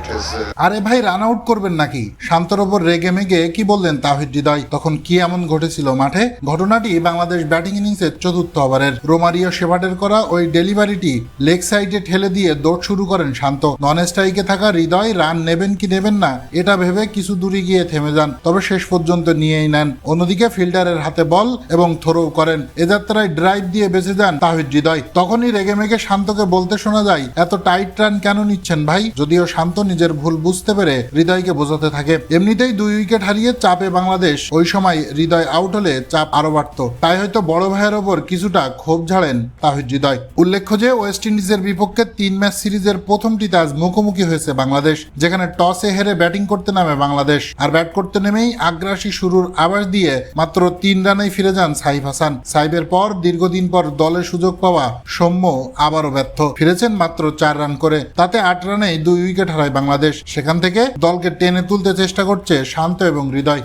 Uh, আরে ভাই run out করবেন নাকি? শান্তর ওপর রেগে মেগে কি বললেন তাহিদ হৃদয়? তখন কি এমন ঘটেছিল মাঠে? ঘটনাটি বাংলাদেশ ব্যাটিং ইনিংসের চতুর্থ ওভারের। রোমারিও শেভার্ডের করা ওই ডেলিভারিটি লেগ সাইডে ঠেলে দিয়ে দৌড় শুরু করেন শান্ত। নন স্ট্রাইকে থাকা হৃদয় রান নেবেন কি নেবেন না এটা ভেবে কিছু দূরে গিয়ে থেমে যান তবে শেষ পর্যন্ত নিয়েই নেন। অন্যদিকে ফিল্ডারের হাতে বল এবং থ্রো করেন। এ যাত্রায় ড্রাইভ দিয়ে বেঁচে যান তাহিদ হৃদয়। তখনই রেগে মেগে শান্তকে বলতে শোনা যায় এত টাইট রান কেন নিচ্ছেন ভাই? যদিও শান্ত নিজের ভুল বুঝতে পেরে হৃদয়কে বোঝাতে থাকে। এমনিতেই দুই উইকেট হারিয়ে চাপে বাংলাদেশ, ওই সময় হৃদয় আউট হলে চাপ আরও বাড়ত। তাই হয়তো বড় ভাইয়ের ওপর কিছুটা ক্ষোভ ঝাড়েন তাহিদ হৃদয়। উল্লেখ্য যে ওয়েস্ট ইন্ডিজের বিপক্ষে তিন ম্যাচ সিরিজের প্রথমটিতে আজ মুখোমুখি হয়েছে বাংলাদেশ, যেখানে টসে হেরে ব্যাটিং করতে নামে বাংলাদেশ। আর ব্যাট করতে নেমেই আগ্রাসী শুরুর আভাস দিয়ে মাত্র তিন রানেই ফিরে যান সাইফ হাসান। সাইবের পর দীর্ঘদিন পর দলে সুযোগ পাওয়া সৌম্য আবারও ব্যর্থ। ফিরেছেন মাত্র চার রান করে। তাতে আট রানেই দুই উইকেট হারায় বাংলাদেশ সেখান থেকে দলকে টেনে তুলতে চেষ্টা করছে শান্ত এবং হৃদয়।